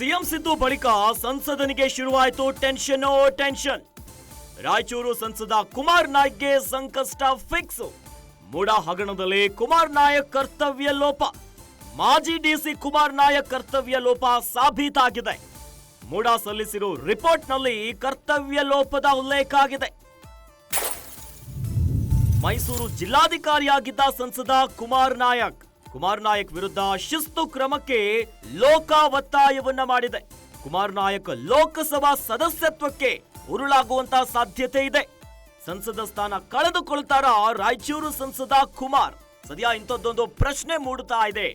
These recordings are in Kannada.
ಸಿಎಂ ಸಿದ್ದು ಬಳಿಕ ಸಂಸದನಿಗೆ ಶುರುವಾಯಿತು ಟೆನ್ಷನ್ ಟೆನ್ಷನ್. ರಾಯಚೂರು ಸಂಸದ ಕುಮಾರ್ ನಾಯ್ಕ್ಗೆ ಸಂಕಷ್ಟ ಫಿಕ್ಸ್. ಮೂಡ ಹಗರಣದಲ್ಲಿ ಕುಮಾರ್ ನಾಯಕ್ ಕರ್ತವ್ಯ ಲೋಪ. ಮಾಜಿ ಡಿಸಿ ಕುಮಾರ್ ನಾಯಕ್ ಕರ್ತವ್ಯ ಲೋಪ ಸಾಬೀತಾಗಿದೆ. ಮೂಡ ಸಲ್ಲಿಸಿರುವ ರಿಪೋರ್ಟ್ನಲ್ಲಿ ಕರ್ತವ್ಯ ಲೋಪದ ಉಲ್ಲೇಖ ಆಗಿದೆ. ಮೈಸೂರು ಜಿಲ್ಲಾಧಿಕಾರಿಯಾಗಿದ್ದ ಸಂಸದ ಕುಮಾರ್ ನಾಯಕ್ ಕುಮಾರ್ ನಾಯಕ್ ವಿರುದ್ಧ ಶಿಸ್ತು ಕ್ರಮಕ್ಕೆ ಲೋಕ ಒತ್ತಾಯವನ್ನ ಮಾಡಿದೆ. ಕುಮಾರ್ ನಾಯಕ್ ಲೋಕಸಭಾ ಸದಸ್ಯತ್ವಕ್ಕೆ ಉರುಳಾಗುವಂತಹ ಸಾಧ್ಯತೆ ಇದೆ. ಸಂಸದ ಸ್ಥಾನ ಕಳೆದುಕೊಳ್ತಾರ ರಾಯಚೂರು ಸಂಸದ ಕುಮಾರ್. ಸದ್ಯ ಇಂಥದ್ದೊಂದು ಪ್ರಶ್ನೆ ಮೂಡುತ್ತಾ ಇದೆ.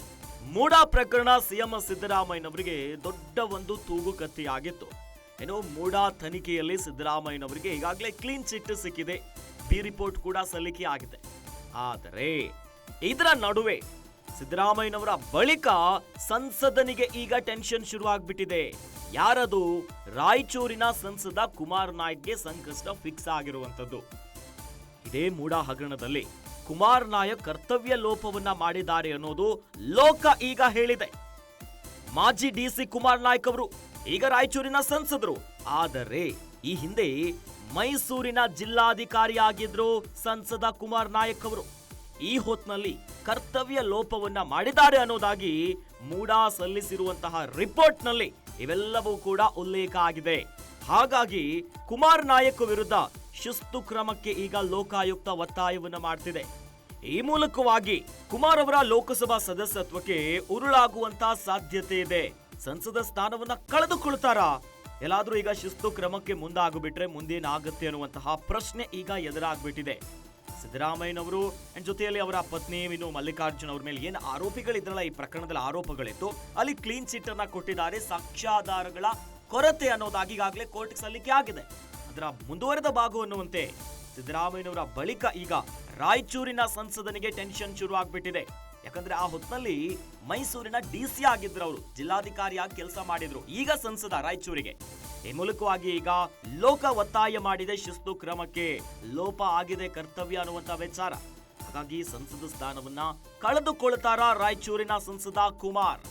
ಮೂಡ ಪ್ರಕರಣ ಸಿಎಂ ಸಿದ್ದರಾಮಯ್ಯನವರಿಗೆ ದೊಡ್ಡ ಒಂದು ತೂಗು ಕತ್ತಿಯಾಗಿತ್ತು. ಏನೋ ಮೂಡ ತನಿಖೆಯಲ್ಲಿ ಸಿದ್ದರಾಮಯ್ಯನವರಿಗೆ ಈಗಾಗಲೇ ಕ್ಲೀನ್ ಚಿಟ್ ಸಿಕ್ಕಿದೆ. ಬಿ ರಿಪೋರ್ಟ್ ಕೂಡ ಸಲ್ಲಿಕೆ ಆಗಿದೆ ಆದರೆ ಇದರ ನಡುವೆ ಸಿದ್ದರಾಮಯ್ಯನವರ ಬಳಿಕ ಸಂಸದನಿಗೆ ಈಗ ಟೆನ್ಷನ್ ಶುರುವಾಗ್ಬಿಟ್ಟಿದೆ. ಯಾರದು? ರಾಯಚೂರಿನ ಸಂಸದ ಕುಮಾರ್ ನಾಯಕ್ಗೆ ಸಂಕಷ್ಟ ಫಿಕ್ಸ್ ಆಗಿರುವಂತದ್ದು ಇದೇ ಮೂಡ ಹಗರಣದಲ್ಲಿ ಕುಮಾರ್ ನಾಯಕ್ ಕರ್ತವ್ಯ ಲೋಪವನ್ನ ಮಾಡಿದ್ದಾರೆ ಅನ್ನೋದು ಲೋಕ ಈಗ ಹೇಳಿದೆ. ಮಾಜಿ ಡಿಸಿ ಕುಮಾರ್ ನಾಯಕ್ ಅವರು ಈಗ ರಾಯಚೂರಿನ ಸಂಸದರು. ಆದರೆ ಈ ಹಿಂದೆ ಮೈಸೂರಿನ ಜಿಲ್ಲಾಧಿಕಾರಿಯಾಗಿದ್ರು ಸಂಸದ ಕುಮಾರ್ ನಾಯಕ್ ಅವರು. ಈ ಹೊತ್ನಲ್ಲಿ ಕರ್ತವ್ಯ ಲೋಪವನ್ನ ಮಾಡಿದ್ದಾರೆ ಅನ್ನೋದಾಗಿ ಮೂಡಾ ಸಲ್ಲಿಸಿರುವಂತಹ ರಿಪೋರ್ಟ್ನಲ್ಲಿ ಇವೆಲ್ಲವೂ ಕೂಡ ಉಲ್ಲೇಖ ಆಗಿದೆ. ಹಾಗಾಗಿ ಕುಮಾರ್ ನಾಯಕ್ ವಿರುದ್ಧ ಶಿಸ್ತು ಕ್ರಮಕ್ಕೆ ಈಗ ಲೋಕಾಯುಕ್ತ ಒತ್ತಾಯವನ್ನ ಮಾಡ್ತಿದೆ. ಈ ಮೂಲಕವಾಗಿ ಕುಮಾರ್ ಅವರ ಲೋಕಸಭಾ ಸದಸ್ಯತ್ವಕ್ಕೆ ಉರುಳಾಗುವಂತಹ ಸಾಧ್ಯತೆ ಇದೆ. ಸಂಸದ ಸ್ಥಾನವನ್ನ ಕಳೆದುಕೊಳ್ತಾರಾ? ಎಲ್ಲಾದ್ರೂ ಈಗ ಶಿಸ್ತು ಕ್ರಮಕ್ಕೆ ಮುಂದಾಗ್ಬಿಟ್ರೆ ಮುಂದೇನಾಗುತ್ತೆ ಅನ್ನುವಂತಹ ಪ್ರಶ್ನೆ ಈಗ ಎದುರಾಗ್ಬಿಟ್ಟಿದೆ. ಸಿದ್ದರಾಮಯ್ಯನವರು. ಅಂಡ್ ಜೊತೆಯಲ್ಲಿ ಅವರ ಪತ್ನಿ ಇನ್ನು ಮಲ್ಲಿಕಾರ್ಜುನ್ ಅವ್ರ ಮೇಲೆ ಏನು ಆರೋಪಿಗಳಿದ್ರಲ್ಲ, ಈ ಪ್ರಕರಣದಲ್ಲಿ ಆರೋಪಗಳಿತ್ತು. ಅಲ್ಲಿ ಕ್ಲೀನ್ ಚಿಟ್ ಅನ್ನ ಕೊಟ್ಟಿದ್ದಾರೆ. ಸಾಕ್ಷ್ಯಾಧಾರಗಳ ಕೊರತೆ ಅನ್ನೋದಾಗಿ ಈಗಾಗಲೇ ಕೋರ್ಟ್ ಸಲ್ಲಿಕೆ ಆಗಿದೆ. ಅದರ ಮುಂದುವರೆದ ಭಾಗು ಅನ್ನುವಂತೆ ಸಿದ್ದರಾಮಯ್ಯನವರ ಬಳಿಕ ಈಗ ರಾಯಚೂರಿನ ಸಂಸದನಿಗೆ ಟೆನ್ಷನ್ ಶುರು ಆಗ್ಬಿಟ್ಟಿದೆ ಯಾಕಂದ್ರೆ ಆ ಹೊತ್ತಿನಲ್ಲಿ ಮೈಸೂರಿನ ಡಿ ಸಿ ಆಗಿದ್ರು ಅವರು ಜಿಲ್ಲಾಧಿಕಾರಿಯಾಗಿ ಕೆಲಸ ಮಾಡಿದ್ರು, ಈಗ ಸಂಸದ ರಾಯಚೂರಿಗೆ. ಈ ಮೂಲಕವಾಗಿ ಈಗ ಲೋಕ ಒತ್ತಾಯ ಮಾಡಿದೆ ಶಿಸ್ತು ಕ್ರಮಕ್ಕೆ, ಲೋಪ ಆಗಿದೆ ಕರ್ತವ್ಯ ಅನ್ನುವಂತ ವಿಚಾರ. ಹಾಗಾಗಿ ಸಂಸದ ಸ್ಥಾನವನ್ನ ಕಳೆದುಕೊಳ್ತಾರ ರಾಯಚೂರಿನ ಸಂಸದ ಕುಮಾರ್?